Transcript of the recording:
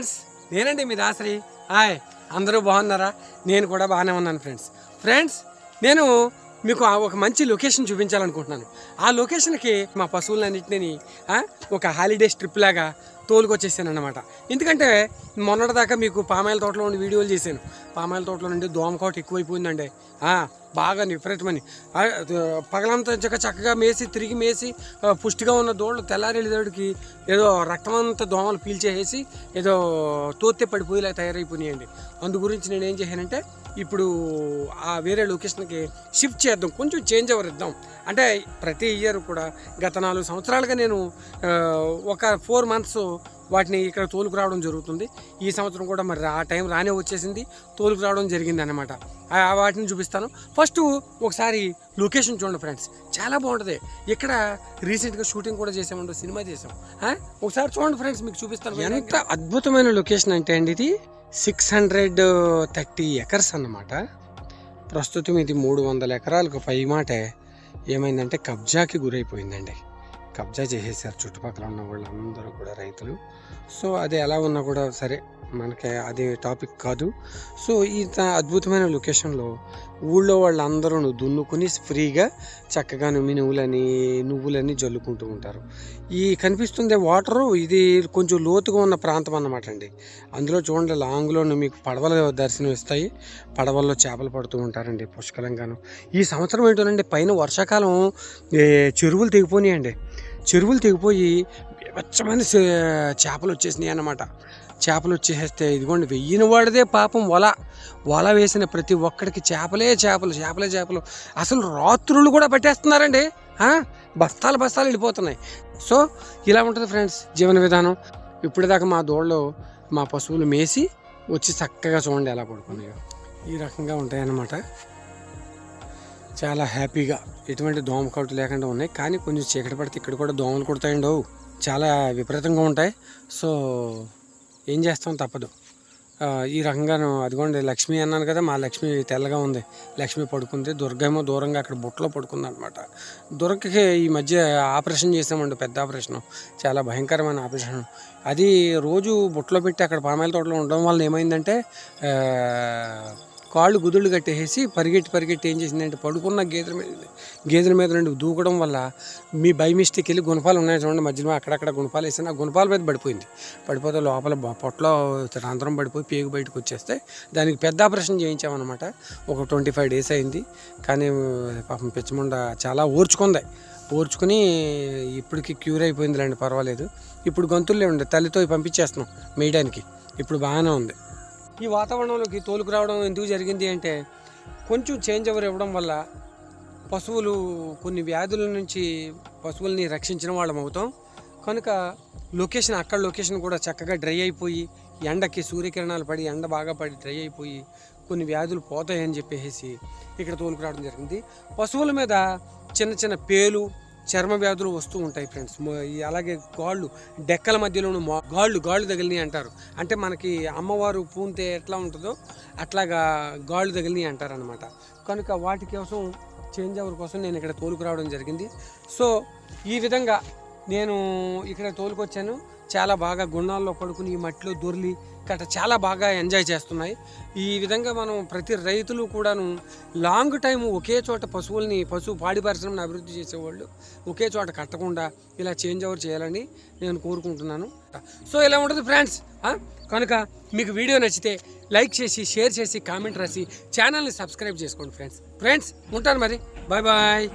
Friends నేనండి మీ Dasari. Hi అందరూ బాగున్నారా? నేను కూడా బాగానే ఉన్నాను ఫ్రెండ్స్. ఫ్రెండ్స్ నేను మీకు ఒక మంచి లొకేషన్ చూపించాలనుకుంటున్నాను. ఆ లొకేషన్కి మా పశువులన్నింటినీ ఆ, ఒక హాలిడేస్ ట్రిప్ లాగా తోలుకొచ్చేసాను అనమాట ఎందుకంటే మొన్నటిదాకా మీకు పామాయిల తోటలో ఉండి వీడియోలు చేశాను. పామాయిల తోటలో నుండి దోమకోట ఎక్కువైపోయిందండి. బాగా విపరీతమని. పగలంతా చక్క చక్కగా మేసి తిరిగి మేసి పుష్టిగా ఉన్న దోళ్ళు తెల్లారేళ్ళేటికి ఏదో రక్తమంత దోమలు పీల్చేసేసి ఏదో తోత్తే పడిపోయేలా తయారైపోయినాయండి. అందు గురించి నేను ఏం చేశానంటే ఇప్పుడు ఆ వేరే లొకేషన్కి షిఫ్ట్ చేద్దాం. కొంచెం చేంజ్ ఓవర్ ఇద్దాం. అంటే ప్రతి ఇయర్ కూడా గత నాలుగు సంవత్సరాలుగా నేను ఒక ఫోర్ మంత్స్ వాటిని ఇక్కడ తోలుకు రావడం జరుగుతుంది. ఈ సంవత్సరం కూడా మరి ఆ టైం రానే వచ్చేసింది. తోలుకు రావడం జరిగింది అనమాట వాటిని చూపిస్తాను. ఫస్ట్ ఒకసారి లొకేషన్ చూడండి ఫ్రెండ్స్ చాలా బాగుంటుంది. ఇక్కడ రీసెంట్గా షూటింగ్ కూడా చేసామండి సినిమా చేసాం? ఒకసారి చూడండి ఫ్రెండ్స్ మీకు చూపిస్తాను. ఎంత అద్భుతమైన లొకేషన్ అంటే అండి ఇది. సిక్స్ హండ్రెడ్ థర్టీ ఎకర్స్ అన్నమాట. ప్రస్తుతం ఇది మూడు వందల ఎకరాలకు పై మాటే ఏమైందంటే కబ్జాకి గురైపోయిందండి. కబ్జా చేసేసారు చుట్టుపక్కల ఉన్న వాళ్ళందరూ కూడా రైతులు. సో అది ఎలా ఉన్నా కూడా సరే మనకి అది టాపిక్ కాదు. సో ఇంత అద్భుతమైన లొకేషన్లో ఊళ్ళో వాళ్ళందరూ దున్నుకుని ఫ్రీగా చక్కగా మినువులని నువ్వులని జల్లుకుంటూ ఉంటారు. ఈ కనిపిస్తుంది వాటరు ఇది కొంచెం లోతుగా ఉన్న ప్రాంతం అన్నమాట అండి. అందులో చూడండి లాంగ్లోను మీకు పడవలు దర్శనం ఇస్తాయి. పడవల్లో చేపలు పడుతూ ఉంటారండి పుష్కలంగాను. ఈ సంవత్సరం ఏంటోనండి పైన వర్షాకాలం చెరువులు తెగిపోయినాయండి. చెరువులు తెగిపోయి వివచ్చమైన చే- చేపలు వచ్చేసినాయి అన్నమాట. చేపలు వచ్చేస్తే ఇదిగోండి వెయ్యిన వాడిదే పాపం వల. వల వేసిన ప్రతి ఒక్కడికి చేపలే చేపలు చేపలే చేపలు. అసలు రాత్రులు కూడా పట్టేస్తున్నారండి. బస్తాలు బస్తాలు వెళ్ళిపోతున్నాయి. సో ఇలా ఉంటుంది ఫ్రెండ్స్ జీవన విధానం. ఇప్పటిదాకా మా దోళ్ళు మా పశువులు మేసి వచ్చి చక్కగా చూడండి ఎలా పడుకున్నాయో. ఈ రకంగా ఉంటాయన్నమాట. చాలా హ్యాపీగా ఎటువంటి దోమ కట్టు లేకుండా ఉన్నాయి. కానీ కొంచెం చీకటి పడితే ఇక్కడ కూడా దోమలు కుడతాయండి. చాలా విపరీతంగా ఉంటాయి. సో ఏం చేస్తాం తప్పదు. ఈ రకంగాను అదిగోండి లక్ష్మి అన్నాను కదా మా లక్ష్మి తెల్లగా ఉంది. లక్ష్మి పడుకుంది. దుర్గేమో దూరంగా అక్కడ బుట్టలో పడుకుంది అనమాట దుర్గకి ఈ మధ్య ఆపరేషన్ చేసామండి పెద్ద ఆపరేషన్. చాలా భయంకరమైన ఆపరేషన్. అది రోజు బుట్టలో పెట్టి అక్కడ పామాయిల తోటలో ఉండడం వల్ల ఏమైందంటే కాళ్ళు గుదుళ్ళు కట్టేసి పరిగెట్టి పరిగెట్టి ఏం చేసిందంటే పడుకున్న గేదెల మీద గేదెల మీద నుండి దూకడం వల్ల మీ బై మిస్టేక్ వెళ్ళి గుణపాలు ఉన్నాయి చూడండి మధ్యలో అక్కడక్కడ గుణపాలు వేసి ఆ గుణపాల మీద పడిపోయింది. పడిపోతే లోపల పొట్టలో రంధ్రం పడిపోయి పేగు బయటకు వచ్చేస్తే దానికి పెద్ద ఆపరేషన్ చేయించామన్నమాట. ఒక ట్వంటీ ఫైవ్ డేస్ అయింది. కానీ పాపం పిచ్చముండ చాలా ఓర్చుకుంది. ఓర్చుకుని ఇప్పటికి క్యూర్ అయిపోయిందిలేండి పర్వాలేదు. ఇప్పుడు గొంతుల్లో ఉండే తల్లితో పంపించేస్తున్నాం మేయడానికి. ఇప్పుడు బాగానే ఉంది. ఈ వాతావరణంలోకి తోలుకు రావడం ఎందుకు జరిగింది అంటే కొంచెం చేంజ్ ఎవరు ఇవ్వడం వల్ల పశువులు కొన్ని వ్యాధుల నుంచి పశువుల్ని రక్షించిన వాళ్ళం అవుతాం. కనుక లొకేషన్ అక్కడ లొకేషన్ కూడా చక్కగా డ్రై అయిపోయి ఎండకి సూర్యకిరణాలు పడి ఎండ బాగా పడి డ్రై అయిపోయి కొన్ని వ్యాధులు పోతాయని చెప్పేసి ఇక్కడ తోలుకు రావడం జరిగింది. పశువుల మీద చిన్న చిన్న పేలు చర్మ వ్యాధులు వస్తూ ఉంటాయి ఫ్రెండ్స్ అలాగే గాళ్ళు డెక్కల మధ్యలోనూ గాళ్ళు గాళ్ళు తగిలినాయి అంటారు. అంటే మనకి అమ్మవారు పూంతే ఎట్లా ఉంటుందో అట్లాగా గాళ్ళు తగిలినాయి అంటారనమాట కనుక వాటి కోసం చేంజ్ అవర్ కోసం నేను ఇక్కడ తోలుకు రావడం జరిగింది. సో ఈ విధంగా నేను ఇక్కడ తోలుకొచ్చాను. చాలా బాగా గుణాల్లో పడుకుని ఈ మట్టిలో దొర్లి గట్రా చాలా బాగా ఎంజాయ్ చేస్తున్నాయి. ఈ విధంగా మనం ప్రతి రైతులు కూడాను లాంగ్ టైం ఒకే చోట పశువుల్ని పశువు పాడి పరిశ్రమను అభివృద్ధి చేసేవాళ్ళు ఒకే చోట కట్టకుండా ఇలా చేంజ్ ఓవర్ చేయాలని నేను కోరుకుంటున్నాను. సో ఇలా ఉంటుంది ఫ్రెండ్స్? కనుక మీకు వీడియో నచ్చితే లైక్ చేసి షేర్ చేసి కామెంట్ రాసి ఛానల్ని సబ్స్క్రైబ్ చేసుకోండి ఫ్రెండ్స్. ఫ్రెండ్స్ ఉంటాను మరి. Bye bye.